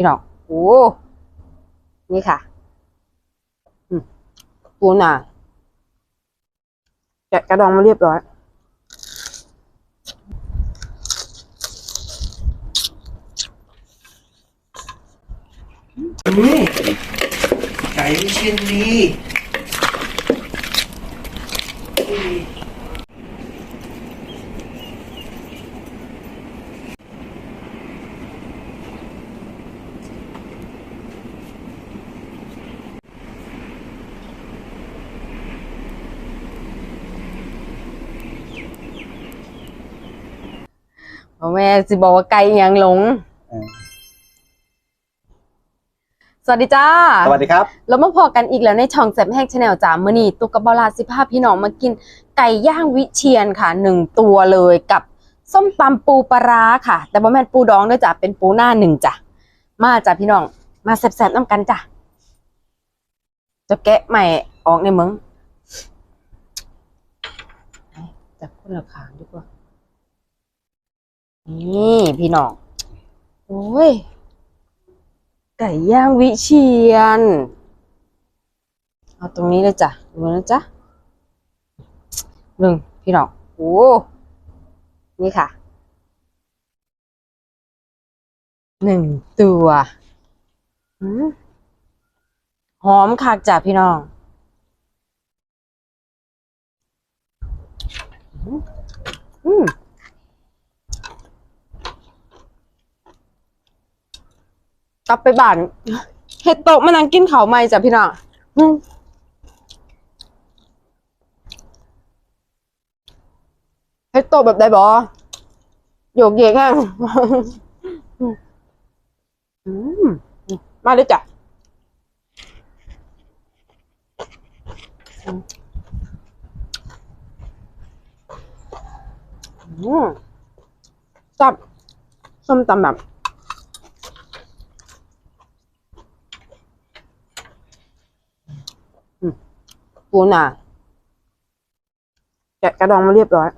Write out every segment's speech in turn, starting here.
พี่น้องโอ้นี่ค่ะอืมปูนาแกะกระดองมาเรียบร้อยอืมไก่วิเชียนดี พ่อแม่สิบอกว่าไก่ยังหลง เออสวัสดีจ้า สวัสดีครับ แล้วมาพอกันอีกแล้วในช่องแซมแห้งชาแนลจ้ามื่อนี้ตุกกับบอลาสิภาพพี่น้องมากินไก่ย่างวิเชียนค่ะหนึ่งตัวเลยกับส้มตำปูปลาร้าค่ะ แต่บ่แม่นปูดองด้วยจ้ะเป็นปูหน้าหนึ่งจ้ะมาจ้ะพี่น้องมาแซ่บๆน้ำกันจ้ะจะแกะใหม่ออกในมึงจับคนละขางดีกว่า นี่พี่น้อง โอ้ย ไก่ย่างวิเชียน เอาตรงนี้เลยจ้ะดูนะจ๊ะหนึ่งพี่น้อง โอ้ นี่ค่ะ หนึ่งตัวหอมคักจ้ะพี่น้องอืมอืม กลับไปบ้านเฮ็ดโต๊ะมานั่งกินข้าวใหม่จ้ะพี่น้องเฮ็ดโต๊ะแบบใดบ่โยกเยกแห้งอืมมาเลยจ้ะจับส้มตำแบบ ปูนาแกะกระดองมาเรียบร้อย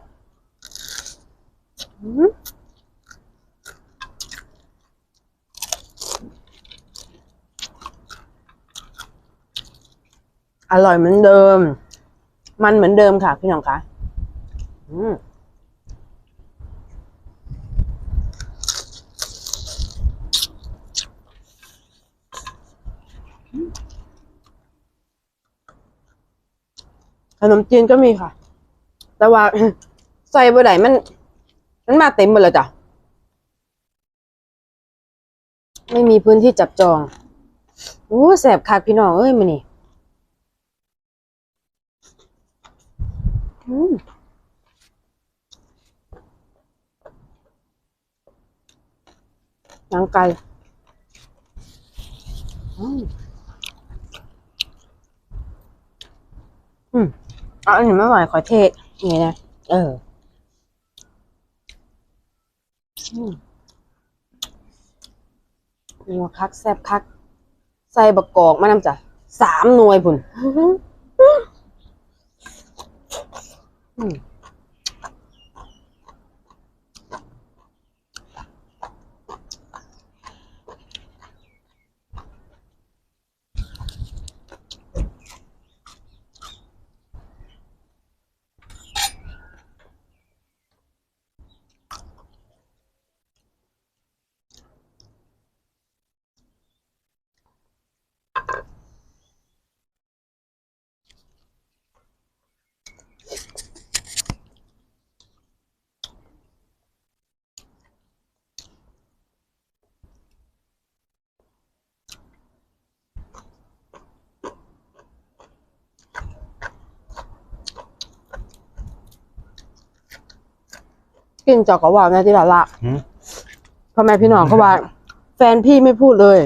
อร่อยเหมือนเดิม มันเหมือนเดิมค่ะ พี่น้องคะอืม ขนมจีนก็มีค่ะ แต่ว่าใส่บ่ได้มัน มันมาเต็มหมดแล้วจ้ะ ไม่มีพื้นที่จับจองโอ้แสบคักพี่น้องเอ้ยมานี่อืมหนังไก่อืม เอะอันนี้ไม่ไหวขอเทศนี่นะ เออหน่วคักแซบคัก ใส่บักกอกมานำจ้ะสามหน่วยพุ่นอืม กินจอกกะว่าแม่ที่ละละหืม พ่อแม่พี่น้องเขาว่า แฟนพี่ไม่พูดเลย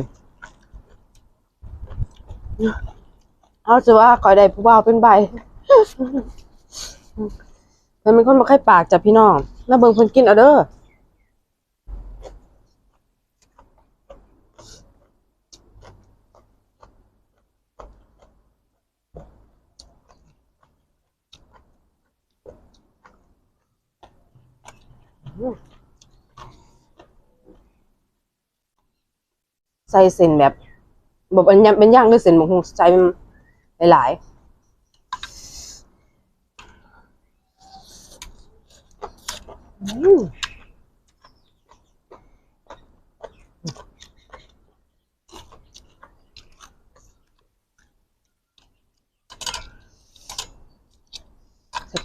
เขาจะว่าคอยได้ผู้บ่าวเป็นใบมันเป็นคนมาค่อยปากจากพี่น้องแล้วเบิ่งเพิ่นกินเอาเด้อ แส่เส้นแบบแบบเป็นย่างเป็นย่างด้วยเส้นบางคงใส่หลายๆ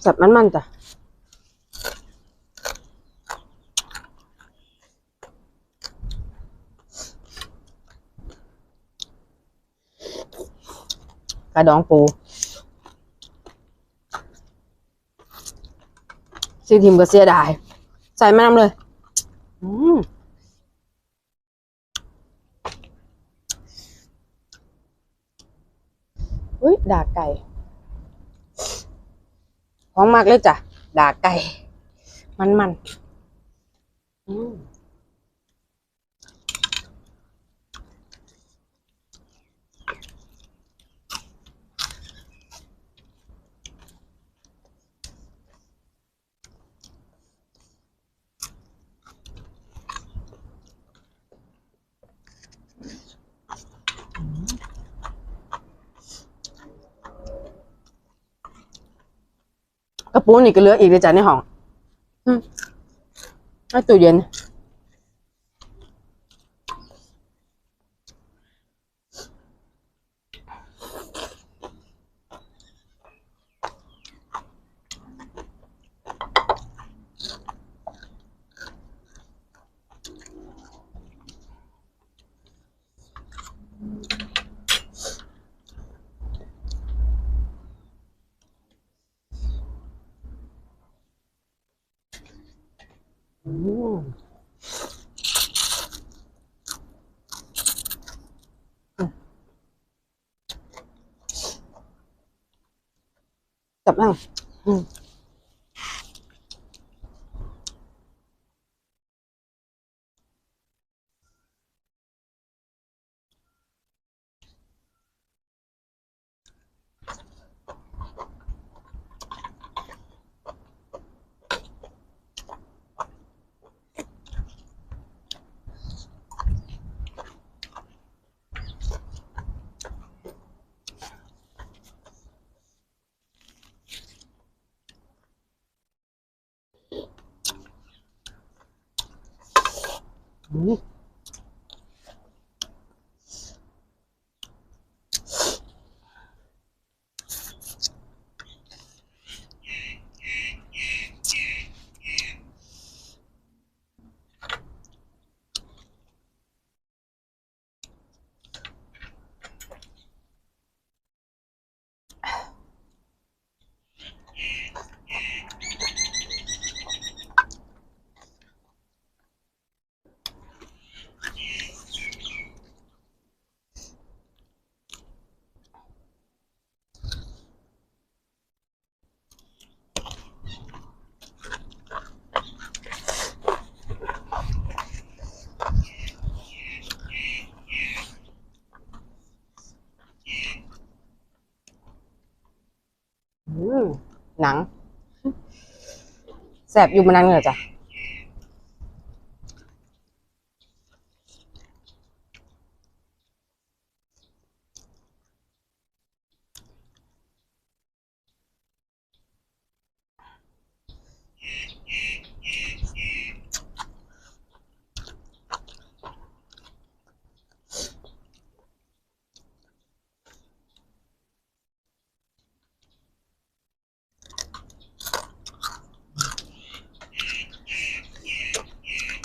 สับๆมันๆจ้ะ กระดองปูซีทิมก็เสียดาย ใส่แม่น้ำเลย อืมอุ้ยดาไก่หอมมากเลยจ้ะดาไก่ มันมันอืม ระปุกนี่ก็เหลืออีกเลยจ้ะในห้องอืมให้ตู้เย็น อืม จับนั่งอืม อืมอืม หนัง แสบอยู่มานานเหรอจ้ะ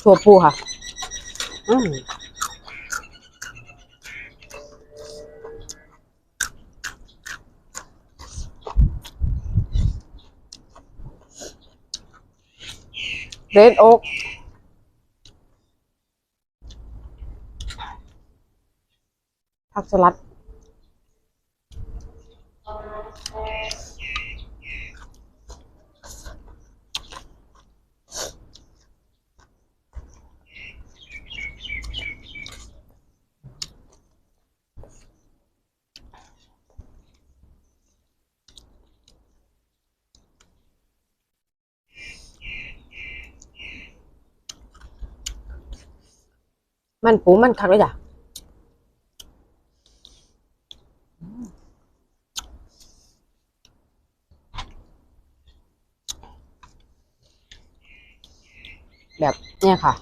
ถั่วพูค่ะ อืมเรดโอ๊กผักสลัด มันปูมันคักเลยจ้ะแบบเนี่ยค่ะ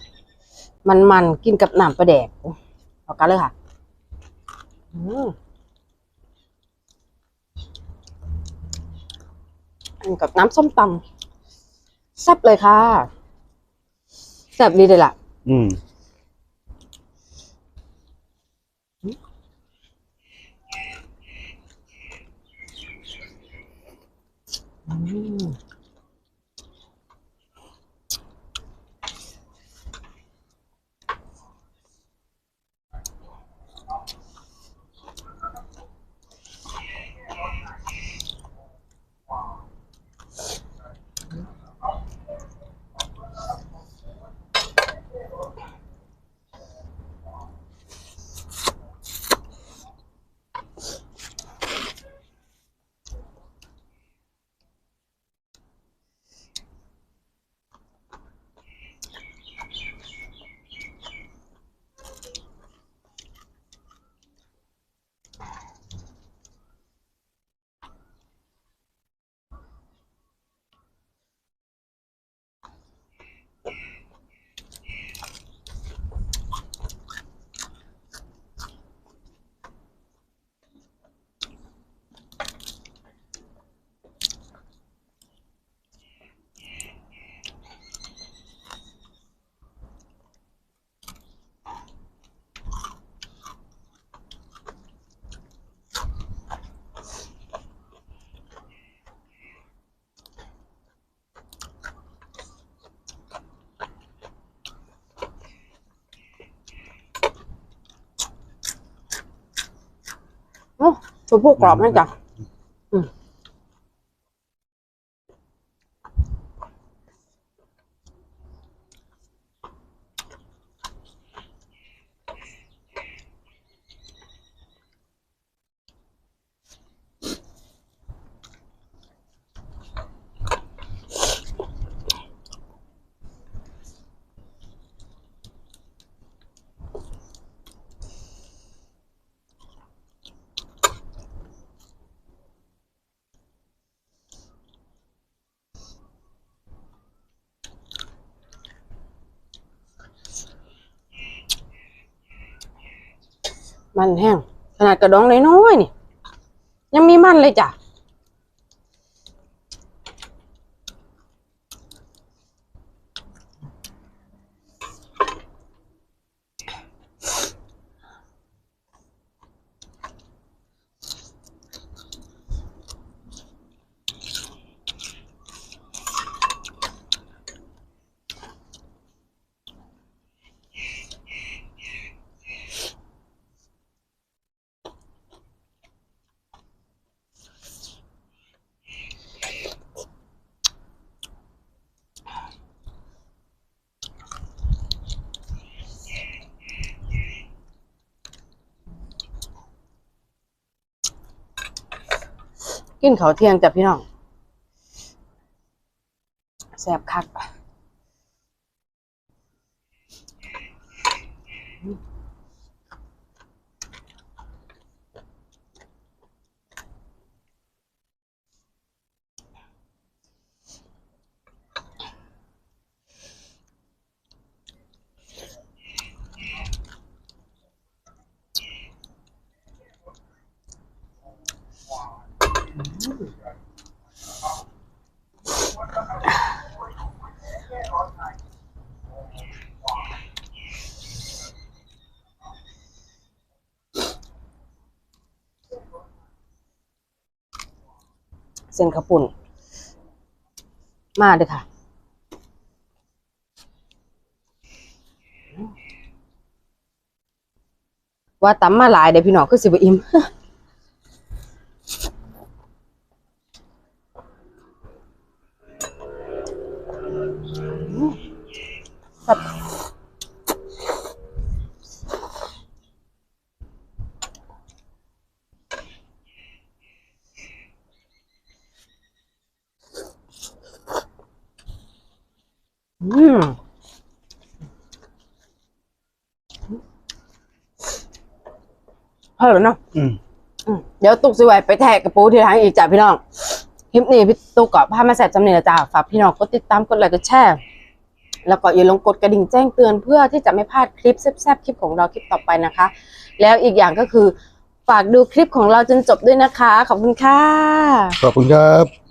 มันมันกินกับน้ำปลาแดกเอากันเลยค่ะ อืมกับน้ำส้มตำแซ่บเลยค่ะ แซ่บดีเลยล่ะ อืม อืม โอ้ตัวพวกกรอบให้จ้ะ มันแห้งขนาดกระดองน้อยๆนี่ยังมีมันเลยจ้ะ กินเขาวเที่ยงจ้ะพี่น้องแซ่บคัก เส้นข้าวปุ่น มาเด้อค่ะ ว่าตำมาหลายเดี๋ยวพี่น้องคือสิบอิ่ม อืมเฮ้ยเนาะอืมอืมเดี๋ยวตุกสิไว้ไปแทกกระปูที่ทางอีกจ้ะพี่น้อง คลิปนี้พี่ตุกกับพามาแสบจำเนียจ้าฝากพี่น้องกดติดตามกดไลค์กดแชร์แล้วก็อย่าลืมกดกระดิ่งแจ้งเตือนเพื่อที่จะไม่พลาดคลิปแซ่บๆคลิปของเราคลิปต่อไปนะคะ แล้วอีกอย่างก็คือฝากดูคลิปของเราจนจบด้วยนะคะ ขอบคุณค่ะ ขอบคุณครับ